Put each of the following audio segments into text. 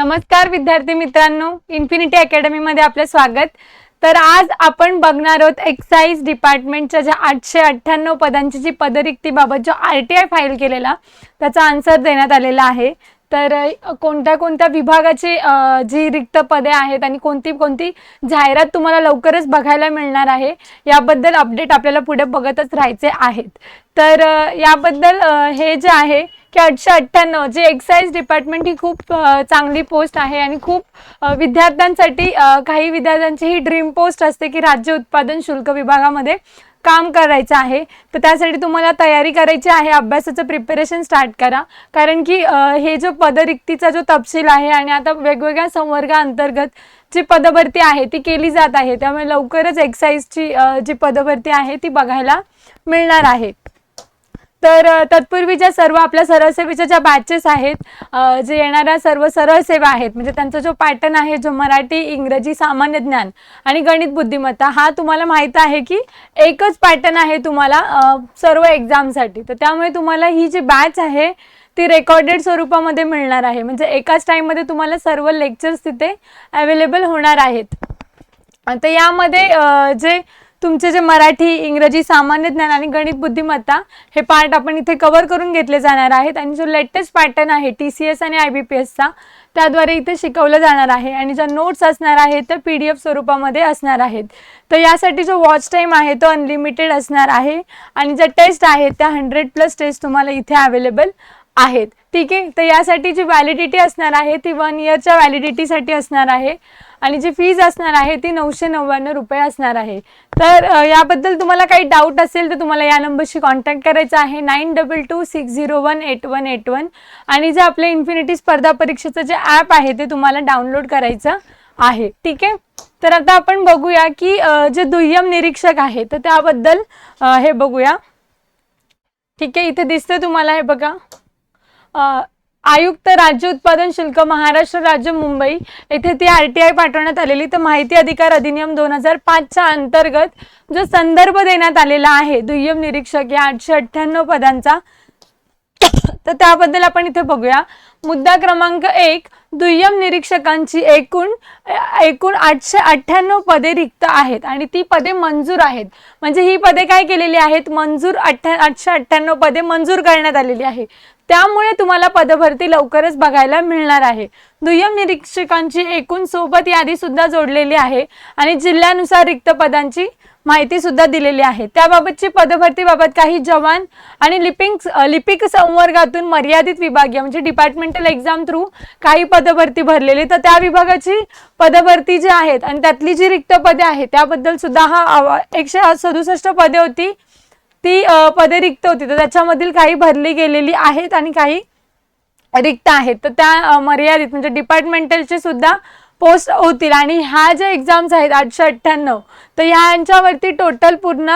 नमस्कार विद्यार्थी मित्रांनो इन्फिनिटी अकॅडमीमध्ये आपलं स्वागत. तर आज आपण बघणार आहोत एक्साईज डिपार्टमेंटच्या ज्या आठशे अठ्ठ्याण्णव पदांची जी पदरिक्तीबाबत जो आर टी आय फाईल केलेला त्याचा आन्सर देण्यात आलेला आहे. तर कोणत्या कोणत्या विभागाची जी रिक्त पदे आहेत आणि कोणती कोणती जाहिरात तुम्हाला लवकरच बघायला मिळणार आहे याबद्दल अपडेट आपल्याला पुढे बघतच राहायचे आहेत. तर याबद्दल हे जे आहे की आठशे अठ्ठ्याण्णव जे एक्साईज डिपार्टमेंट ही खूप चांगली पोस्ट आहे आणि खूप विद्यार्थ्यांसाठी काही विद्यार्थ्यांची ही ड्रीम पोस्ट असते की राज्य उत्पादन शुल्क विभागामध्ये काम करायचं आहे. तर त्यासाठी तुम्हाला तयारी करायची आहे. अभ्यासाचं प्रिपरेशन स्टार्ट करा. कारण की हे जो पदरिक्तीचा जो तपशील आहे आणि आता वेगवेगळ्या संवर्गाअंतर्गत जी पदभरती आहे ती केली जात आहे. त्यामुळे लवकरच एक्साईजची जी पदभरती आहे ती बघायला मिळणार आहे. तर तत्पूर्वीच्या तत्पूर्वी ज्या सर्व आपल्या सरळसेवेच्या ज्या बॅचेस आहेत जे येणाऱ्या सर्व सरळसेवा आहेत म्हणजे त्यांचा जो पॅटर्न आहे जो मराठी इंग्रजी सामान्य ज्ञान आणि गणित बुद्धिमत्ता हा तुम्हाला माहीत आहे की एकच पॅटर्न आहे तुम्हाला सर्व एक्झामसाठी तर त्यामुळे तुम्हाला ही जी बॅच आहे ती रेकॉर्डेड स्वरूपामध्ये मिळणार आहे. म्हणजे एकाच टाईममध्ये तुम्हाला सर्व लेक्चर्स तिथे अवेलेबल होणार आहेत. आता यामध्ये जे तुमचे जे मराठी इंग्रजी सामान्य ज्ञान आणि गणित बुद्धिमत्ता हे पार्ट आपण इथे कव्हर करून घेतले जाणार आहेत आणि जो लेटेस्ट पॅटर्न आहे टी सी एस आणि आय बी पी एसचा त्याद्वारे इथे शिकवलं जाणार आहे आणि ज्या नोट्स असणार आहेत त्या पी डी एफ स्वरूपामध्ये असणार आहेत. तर यासाठी जो वॉच टाईम आहे तो अनलिमिटेड असणार आहे आणि ज्या टेस्ट आहेत त्या हंड्रेड प्लस टेस्ट तुम्हाला इथे अवेलेबल आहेत. ठीक आहे? तर यासाठी जी व्हॅलिडिटी असणार आहे ती वन इयरच्या व्हॅलिडिटीसाठी असणार आहे. आणि जी फीज असणार आहे ती नऊशे नव्याण्णव रुपये असणार आहे. तर याबद्दल तुम्हाला काही डाऊट असेल तर तुम्हाला या नंबरशी कॉन्टॅक्ट करायचा आहे. Nine double two six zero one eight one eight one आणि जे आपले इन्फिनिटी स्पर्धा परीक्षेचं जे ॲप आहे ते तुम्हाला डाउनलोड करायचं आहे. ठीक आहे? तर आता आपण बघूया की जे दुय्यम निरीक्षक आहे तर त्याबद्दल हे बघूया. ठीक आहे? इथे दिसतं तुम्हाला हे बघा. आयुक्त राज्य उत्पादन शुल्क महाराष्ट्र राज्य मुंबई येथे ती आर टी आय पाठवण्यात आलेली. तर माहिती अधिकार अधिनियम दोन हजार पाचच्या अंतर्गत जो संदर्भ देण्यात आलेला आहे दुय्यम निरीक्षक या आठशे अठ्ठ्याण्णव पदांचा तर त्याबद्दल आपण इथे बघूया. मुद्दा क्रमांक एक दुय्यम निरीक्षकांची एकूण एकूण आठशे अठ्ठ्याण्णव पदे रिक्त आहेत आणि ती पदे मंजूर आहेत. म्हणजे ही पदे काय केलेली आहेत? मंजूर अठ्ठ्या आठशे अठ्ठ्याण्णव पदे मंजूर करण्यात आलेली आहे. त्यामुळे तुम्हाला पदभरती लवकरच बघायला मिळणार आहे. दुय्यम निरीक्षकांची एकूण सोबत यादी सुद्धा जोडलेली आहे आणि जिल्ह्यानुसार रिक्त पदांची माहिती सुद्धा दिलेली आहे. त्याबाबतची पदभरतीबाबत काही जवान आणि लिपिंग लिपिक संवर्गातून मर्यादित विभागीय म्हणजे डिपार्टमेंटल एक्झाम थ्रू काही पदभरती भरलेली. तर त्या विभागाची पदभरती जी आहेत आणि त्यातली जी रिक्त पदे आहेत त्याबद्दल सुद्धा हा एकशे सदुसष्ट पदे होती. ती पदे रिक्त होती. तर त्याच्यामधील काही भरली गेलेली आहेत आणि काही रिक्त आहेत. तर त्या मर्यादित म्हणजे डिपार्टमेंटलचे सुद्धा पोस्ट होतील. आणि ह्या ज्या एक्झाम्स आहेत आठशे अठ्ठ्याण्णव तर ह्यांच्यावरती टोटल पूर्ण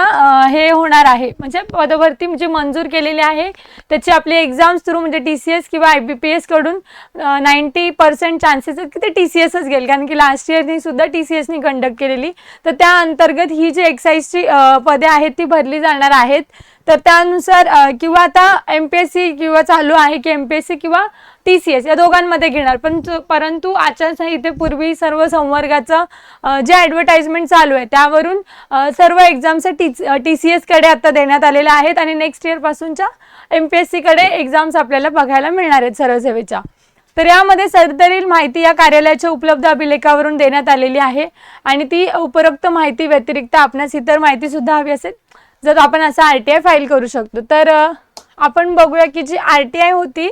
हे होणार आहे. म्हणजे पदभरती जी मंजूर केलेली आहे त्याची आपली एक्झाम्स थ्रू म्हणजे टी सी एस किंवा आय बी पी एसकडून नाईन्टी पर्सेंट चान्सेस आहेत की ते टी सी एसच गेल. कारण की लास्ट इयरनी सुद्धा टी सी एसनी कंडक्ट केलेली. तर त्या अंतर्गत ही जी एक्साईजची पदे आहेत ती भरली जाणार आहेत. तर त्यानुसार किंवा आता एम पी एस सी किंवा चालू आहे की एम पी एस सी किंवा टी सी एस या दोघांमध्ये घेणार. पण परंतु आचारसंहितेपूर्वी सर्व संवर्गाचं जे ॲडव्हर्टाइजमेंट चालू आहे त्यावरून सर्व एक्झाम्स टी टी सी एसकडे आता देण्यात आलेल्या आहेत आणि नेक्स्ट इयरपासूनच्या एम पी एस सीकडे एक्झाम्स आपल्याला बघायला मिळणार आहेत सर्वसेवेच्या. तर यामध्ये सदरील माहिती या कार्यालयाच्या उपलब्ध अभिलेखावरून देण्यात आलेली आहे आणि ती उपरोक्त माहिती व्यतिरिक्त आपणास इतर माहितीसुद्धा हवी असेल. जर आपण असं आर टी आय फाईल करू शकतो. तर आपण बघूया की जी आर टी आय होती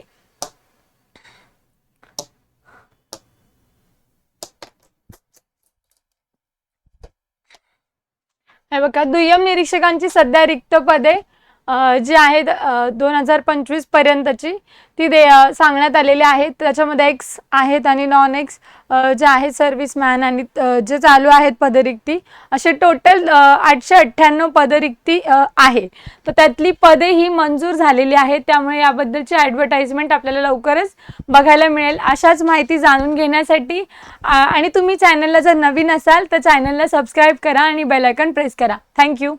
हे बघा दुय्यम निरीक्षकांची सध्या रिक्त पदे. जी आहेत दोन हजार पंचवीस पर्यंतची ती दे सांगण्यात आलेली आहेत. त्याच्यामध्ये एक्स आहेत आणि नॉन एक्स जे आहेत सर्व्हिसमॅन आणि जे चालू आहेत पदरिक्ती असे टोटल आठशे अठ्ठ्याण्णव पदरिक्ती आहे. तर त्यातली पदे ही मंजूर झालेली आहेत. त्यामुळे याबद्दलची ॲडव्हर्टाइजमेंट आपल्याला लवकरच बघायला मिळेल. अशाच माहिती जाणून घेण्यासाठी आणि तुम्ही चॅनलला जर नवीन असाल तर चॅनलला सबस्क्राईब करा आणि बेलायकन प्रेस करा. थँक्यू